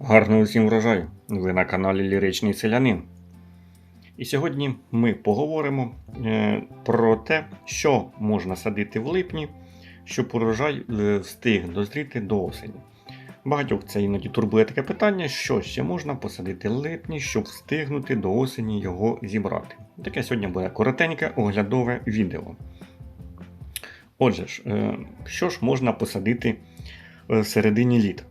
Гарного всім врожаю! Ви на каналі Ліричний Селянин. І сьогодні ми поговоримо е, про те, що можна садити в липні, щоб урожай е, встиг дозріти до осені. Багатьох це іноді турбує таке питання, що ще можна посадити в липні, щоб встигнути до осені його зібрати. Таке сьогодні буде коротеньке оглядове відео. Отже ж, е, що ж можна посадити в середині літа?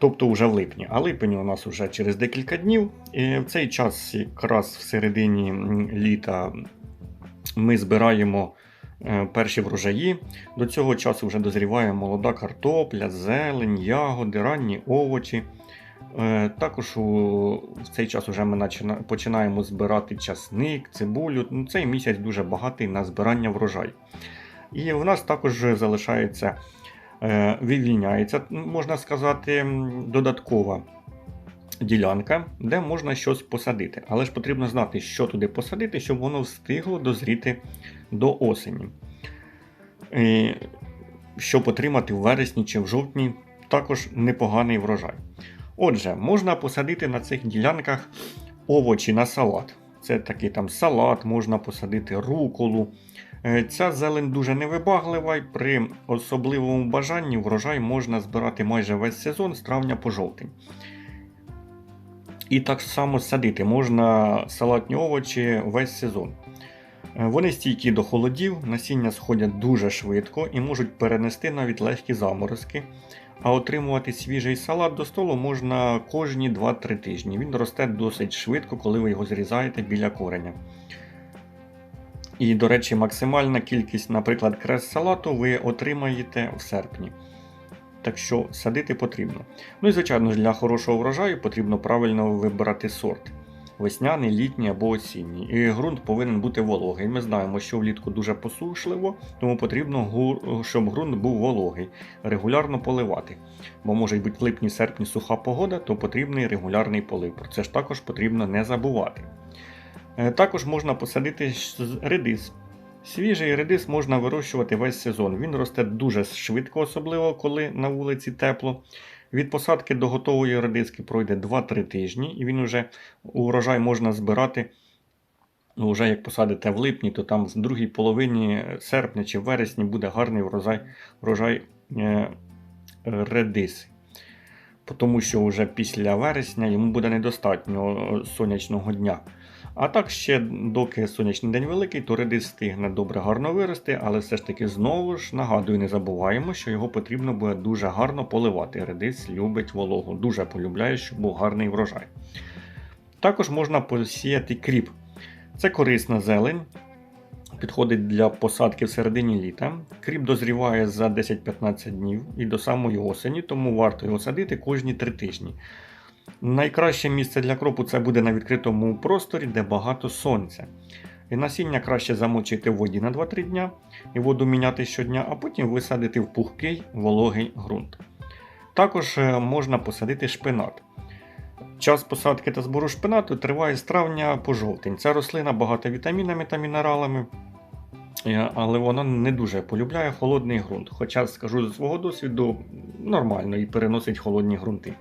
Тобто вже в липні. А липень у нас вже через декілька днів. І в цей час, якраз в середині літа, ми збираємо е, перші врожаї. До цього часу вже дозріває молода картопля, зелень, ягоди, ранні овочі. Е, Також в цей час вже ми починаємо збирати часник, цибулю. Ну, Цей місяць дуже багатий на збирання врожаю. І в нас також залишається вивільняється, можна сказати, додаткова ділянка, де можна щось посадити. Але ж потрібно знати, що туди посадити, щоб воно встигло дозріти до осені. Щоб отримати в вересні чи в жовтні також непоганий врожай. Отже, можна посадити на цих ділянках овочі на салат. Це такий там салат, можна посадити руколу, Е, Ця зелень дуже невибаглива і при особливому бажанні врожай можна збирати майже весь сезон з травня по жовтень. І так само садити можна салатні овочі весь сезон. Е, Вони стійкі до холодів, насіння сходять дуже швидко і можуть перенести навіть легкі заморозки. А отримувати свіжий салат до столу можна кожні 2-3 тижні. Він росте досить швидко, коли ви його зрізаєте біля кореня. І, до речі, максимальна кількість, наприклад, крес салату ви отримаєте в серпні. Так що садити потрібно. Ну і, звичайно, для хорошого врожаю потрібно правильно вибирати сорт. Весняний, літній або осінній. І ґрунт повинен бути вологий. Ми знаємо, що влітку дуже посушливо, тому потрібно, щоб ґрунт був вологий, регулярно поливати. Бо може бути в липні-серпні суха погода, то потрібний регулярний полив. Про це ж також потрібно не забувати. Е, Також можна посадити редис. Свіжий редис можна вирощувати весь сезон. Він росте дуже швидко, особливо коли на вулиці тепло. Від посадки до готової редиски пройде 2-3 тижні, і він уже урожай можна збирати. Ну, вже як посадите в липні, то там в другій половині серпня чи вересні буде гарний врожай, врожай е, редиси. Тому що вже після вересня йому буде недостатньо сонячного дня. А так ще, доки сонячний день великий, то редис встигне добре гарно вирости, але все ж таки знову ж нагадую, не забуваємо, що його потрібно буде дуже гарно поливати. Редис любить вологу, дуже полюбляє, щоб був гарний врожай. Також можна посіяти кріп. Це корисна зелень, підходить для посадки в середині літа. Кріп дозріває за 10-15 днів і до самої осені, тому варто його садити кожні 3 тижні. Найкраще місце для кропу це буде на відкритому просторі, де багато сонця. І насіння краще замочити в воді на 2-3 дня і воду міняти щодня, а потім висадити в пухкий вологий ґрунт. Також е, можна посадити шпинат. Час посадки та збору шпинату триває з травня по жовтень. Ця рослина багата вітамінами та мінералами, е, але вона не дуже полюбляє холодний ґрунт. Хоча, скажу зі свого досвіду, нормально і переносить холодні ґрунти.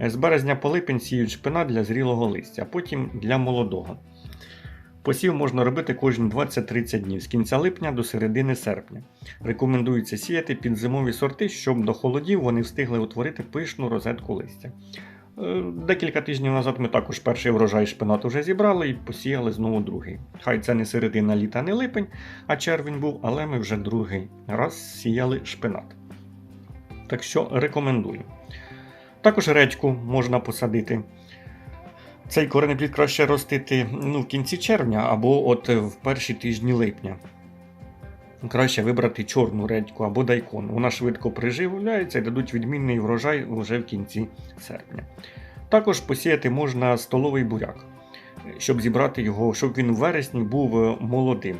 З березня по липень сіють шпинат для зрілого листя, а потім для молодого. Посів можна робити кожні 20-30 днів з кінця липня до середини серпня. Рекомендується сіяти під зимові сорти, щоб до холодів вони встигли утворити пишну розетку листя. Е, Декілька тижнів назад ми також перший врожай шпинату вже зібрали і посіяли знову другий. Хай це не середина літа, не липень, а червень був, але ми вже другий раз сіяли шпинат. Так що рекомендую. Також редьку можна посадити. Цей коренеплід краще ростити ну, в кінці червня або от в перші тижні липня. Краще вибрати чорну редьку або дайкон. Вона швидко приживляється і дадуть відмінний врожай вже в кінці серпня. Також посіяти можна столовий буряк, щоб зібрати його, щоб він в вересні був е, молодим.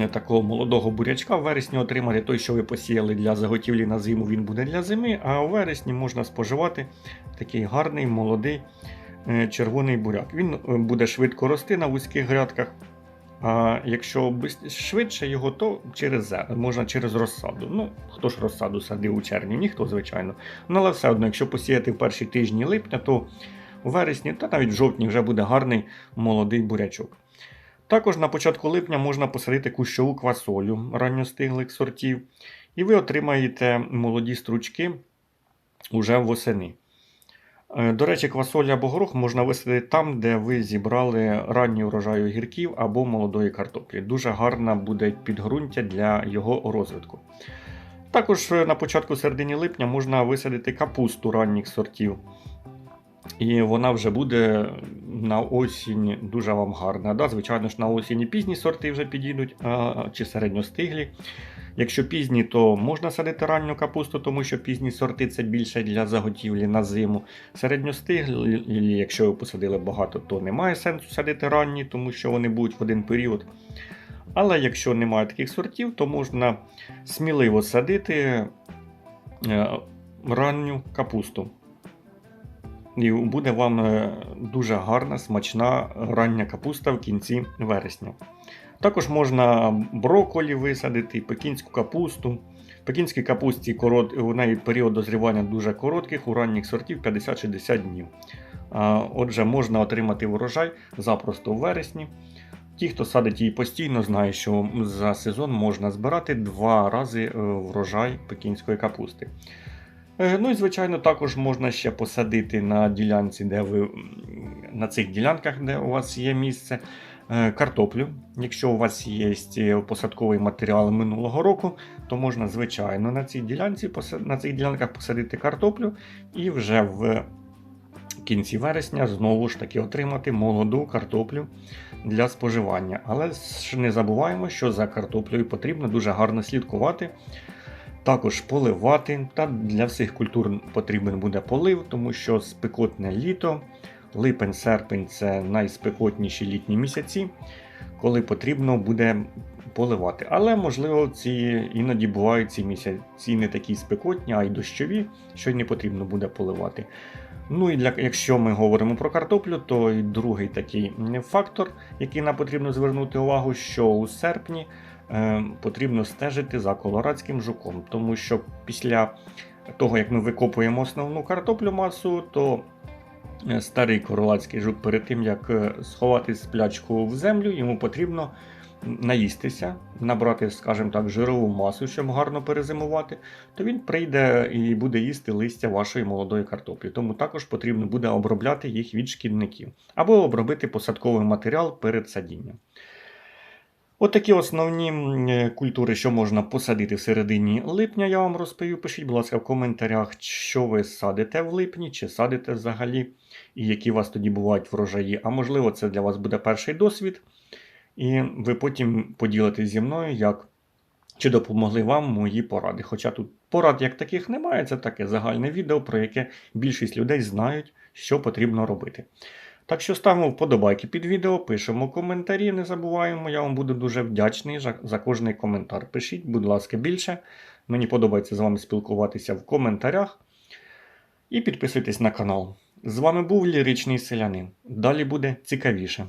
Е, Такого молодого бурячка в вересні отримати той, що ви посіяли для заготівлі на зиму, він буде для зими, а у вересні можна споживати такий гарний молодий е, червоний буряк. Він е, буде швидко рости на вузьких грядках А якщо швидше його, то через можна через розсаду. Ну, хто ж розсаду садив у червні? Ніхто, звичайно. Ну, але все одно, якщо посіяти в перші тижні липня, то у вересні та навіть в жовтні вже буде гарний молодий бурячок. Також на початку липня можна посадити кущову квасолю ранньостиглих сортів, і ви отримаєте молоді стручки уже восени. Е, До речі, квасоля або горох можна висадити там, де ви зібрали ранній урожай огірків або молодої картоплі. Дуже гарне буде підґрунтя для його розвитку. Також е, на початку середині липня можна висадити капусту ранніх сортів. І вона вже буде на осінь дуже вам гарна. Да, звичайно ж, на осінь і пізні сорти вже підійдуть, чи середньостиглі. Якщо пізні, то можна садити ранню капусту, тому що пізні сорти це більше для заготівлі на зиму. Середньостиглі, якщо ви посадили багато, то немає сенсу садити ранні, тому що вони будуть в один період. Але якщо немає таких сортів, то можна сміливо садити е, ранню капусту. І буде вам е, дуже гарна, смачна рання капуста в кінці вересня. Також можна броколі висадити, пекінську капусту. Пекінській капусті корот, у неї період дозрівання дуже коротких, у ранніх сортів 50-60 днів. Отже, можна отримати врожай запросто в вересні. Ті, хто садить її постійно, знають, що за сезон можна збирати два рази е, врожай пекінської капусти. Е, Ну і звичайно, також можна ще посадити на ділянці, де ви на цих ділянках, де у вас є місце, е, картоплю. Якщо у вас є е, посадковий матеріал минулого року, то можна звичайно на цій ділянці на цих ділянках посадити картоплю і вже в кінці вересня знову ж таки отримати молоду картоплю для споживання. Але ж не забуваємо, що за картоплею потрібно дуже гарно слідкувати. Також поливати, та для всіх культур потрібен буде полив, тому що спекотне літо, липень-серпень це найспекотніші літні місяці, коли потрібно буде поливати. Але можливо, ці іноді бувають ці місяці не такі спекотні, а й дощові, що не потрібно буде поливати. Ну і для, якщо ми говоримо про картоплю, то і другий такий фактор, який нам потрібно звернути увагу, що у серпні потрібно стежити за колорадським жуком, тому що після того, як ми викопуємо основну картоплю масу, то е, старий колорадський жук перед тим, як е, сховати сплячку в землю, йому потрібно наїстися, набрати, скажімо так, жирову масу, щоб гарно перезимувати, то він прийде і буде їсти листя вашої молодої картоплі. Тому також потрібно буде обробляти їх від шкідників або обробити посадковий матеріал перед садінням. Отакі основні е, культури, що можна посадити в середині липня, я вам розповів. Пишіть, будь ласка, в коментарях, що ви садите в липні, чи садите взагалі, і які у вас тоді бувають врожаї. А можливо, це для вас буде перший досвід, і ви потім поділитесь зі мною, як чи допомогли вам мої поради. Хоча тут порад як таких немає, це таке загальне відео, про яке більшість людей знають, що потрібно робити. Так що ставимо вподобайки під відео, пишемо коментарі, не забуваємо. Я вам буду дуже вдячний за, кожний коментар. Пишіть, будь ласка, більше. Мені подобається з вами спілкуватися в коментарях. І підписуйтесь на канал. З вами був Ліричний Селянин. Далі буде цікавіше.